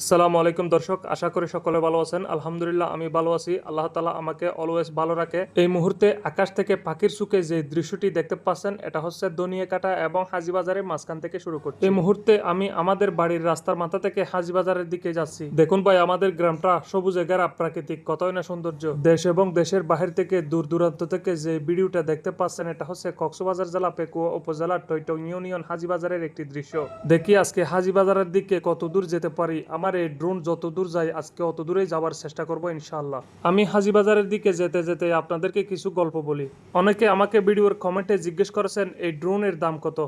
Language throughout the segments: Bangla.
আসসালামু আলাইকুম দর্শক, আশা করি সকলে ভালো আছেন। আলহামদুলিল্লাহ, আমি ভালো আছি। আল্লাহ তালা আমাকে অলওয়েজ ভালো রাখে। এই মুহূর্তে আকাশ থেকে পাখির সুখে যে দৃশ্যটি দেখতে পাচ্ছেন, এটা হচ্ছে দনিয়া কাটা এবং হাজিবাজারের মাঝখান থেকে শুরু করছি। এই মুহূর্তে আমি আমাদের বাড়ির রাস্তার মাথা থেকে হাজিবাজারের দিকে যাচ্ছি। দেখুন ভাই, আমাদের গ্রামটা সবুজে ঘেরা প্রাকৃতিক, কতই না সৌন্দর্য। দেশ এবং দেশের বাহির থেকে দূর দূরান্ত থেকে যে ভিডিওটা দেখতে পাচ্ছেন, এটা হচ্ছে কক্সবাজার জেলা, পেকুয়া উপজেলার টৈটং ইউনিয়ন, হাজিবাজারের একটি দৃশ্য। দেখি আজকে হাজিবাজারের দিকে কত দূর যেতে পারি। আমার এই ড্রোন যত দূর যায়, আজকে অত দূরেই যাওয়ার চেষ্টা করব ইনশাআল্লাহ। আমি হাজিবাজারের দিকে যেতে যেতে আপনাদেরকে কিছু গল্প বলি। অনেকে আমাকে ভিডিওর কমেন্টে জিজ্ঞেস করেছেন, এই ড্রোনের দাম কত?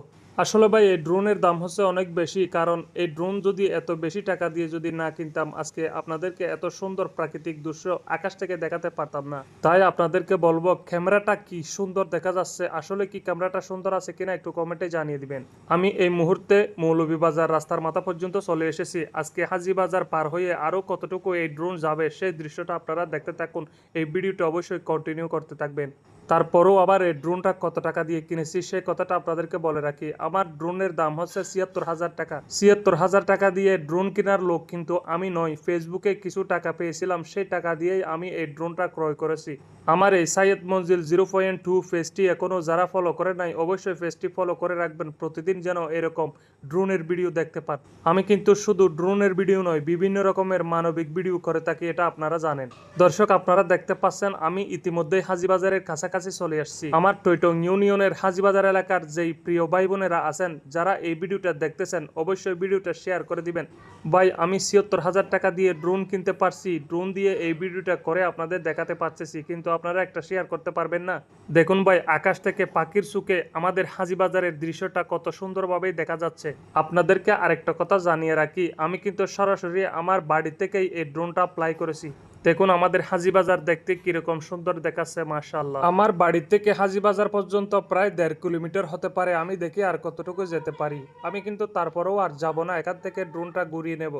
আসলে ভাই, এই ড্রোনের দাম হচ্ছে অনেক বেশি। কারণ এই ড্রোন যদি এত বেশি টাকা দিয়ে যদি না কিনতাম, আজকে আপনাদেরকে এত সুন্দর প্রাকৃতিক দৃশ্য আকাশ থেকে দেখাতে পারতাম না। তাই আপনাদেরকে বলব, ক্যামেরাটা কি সুন্দর দেখা যাচ্ছে, আসলে কি ক্যামেরাটা সুন্দর আছে কিনা একটু কমেন্টে জানিয়ে দিবেন। আমি এই মুহূর্তে মৌলভীবাজার রাস্তার মাথা পর্যন্ত চলে এসেছি। আজকে হাজিবাজার পার হয়ে আরও কতটুকু এই ড্রোন যাবে, সেই দৃশ্যটা আপনারা দেখতে থাকুন। এই ভিডিওটা অবশ্যই কন্টিনিউ করতে থাকবেন। তারপরেও আবার এই ড্রোনটা কত টাকা দিয়ে কিনেছি সেই কথাটা আপনাদেরকে বলে রাখি। আমার ড্রোনের দাম হচ্ছে ছিয়াত্তর হাজার টাকা। ছিয়াত্তর হাজার টাকা দিয়ে ড্রোন কেনার লোক কিন্তু আমি নই। ফেসবুকে কিছু টাকা পেয়েছিলাম, সেই টাকা দিয়েই আমি এই ড্রোনটা ক্রয় করেছি। আমার এই Syed Manzil zero point two fifty এখনও যারা ফলো করে নাই, অবশ্যই ফেসটি ফলো করে রাখবেন। প্রতিদিন যেন এরকম ড্রোনের ভিডিও দেখতে পান। আমি কিন্তু শুধু ড্রোনের ভিডিও নয় বিভিন্ন রকমের মানবিক ভিডিও করে থাকি, এটা আপনারা জানেন। দর্শক, আপনারা দেখতে পাচ্ছেন, আমি ইতিমধ্যেই হাজিবাজারের কাছাকাছি চলে আসছি। আমার টৈটং ইউনিয়নের হাজিবাজার এলাকার যেই প্রিয় ভাই বোনেরা আছেন, যারা এই ভিডিওটা দেখতেছেন, অবশ্যই ভিডিওটা শেয়ার করে দিবেন। ভাই, আমি ছিয়াত্তর হাজার টাকা দিয়ে ড্রোন কিনতে পারছি। ড্রোন দিয়ে এই ভিডিওটা করে আপনাদের দেখাতে পারতেছি, কিন্তু আপনারা একটা শেয়ার করতে পারবেন না। দেখুন ভাই, আকাশ থেকে পাখির সুখে আমাদের হাজিবাজারের দৃশ্যটা কত সুন্দরভাবেই দেখা যাচ্ছে। আপনাদেরকে আরেকটা কথা জানিয়ে রাখি, আমি কিন্তু সরাসরি আমার বাড়ি থেকেই এই ড্রোনটা অ্যাপ্লাই করেছি। দেখুন, আমাদের হাজিবাজার দেখতে কীরকম সুন্দর দেখাচ্ছে, মাশাআল্লাহ। আমার বাড়ি থেকে হাজিবাজার পর্যন্ত প্রায় দেড় কিলোমিটার হতে পারে, আমি দেখি আর কতটুকু যেতে পারি। আমি কিন্তু তারপরেও আর যাব না, এখান থেকে ড্রোনটা ঘুরিয়ে নেব।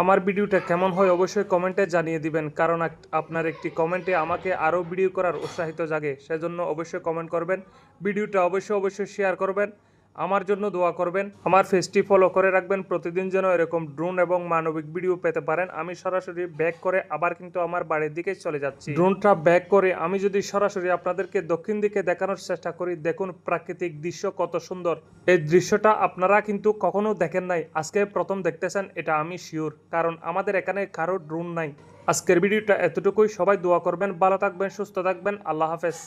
আমার ভিডিওটা কেমন হয় অবশ্যই কমেন্টে জানিয়ে দিবেন, কারণ আপনার একটি কমেন্টে আমাকে আরও ভিডিও করার উৎসাহিত জাগে। সেজন্য অবশ্যই কমেন্ট করবেন, ভিডিওটা অবশ্যই অবশ্যই শেয়ার করবেন। আমার জন্য দোয়া করবেন, আমার ফেসটি ফলো করে রাখবেন, প্রতিদিন যেন এরকম ড্রোন এবং মানবিক ভিডিও পেতে পারেন। আমি সরাসরি ব্যাক করে আবার কিন্তু আমার বাড়ির দিকে চলে যাচ্ছি। ড্রোনটা ব্যাক করে আমি যদি সরাসরি আপনাদেরকে দক্ষিণ দিকে দেখানোর চেষ্টা করি, দেখুন প্রাকৃতিক দৃশ্য কত সুন্দর। এই দৃশ্যটা আপনারা কিন্তু কখনো দেখেন নাই। আজকে প্রথম দেখতেছেন, এটা আমি শিওর কারণ আমাদের এখানে কারও ড্রোন নাই। আজকের ভিডিওটা এতটুকুই। সবাই দোয়া করবেন, ভালো থাকবেন, সুস্থ থাকবেন। আল্লাহ হাফেজ।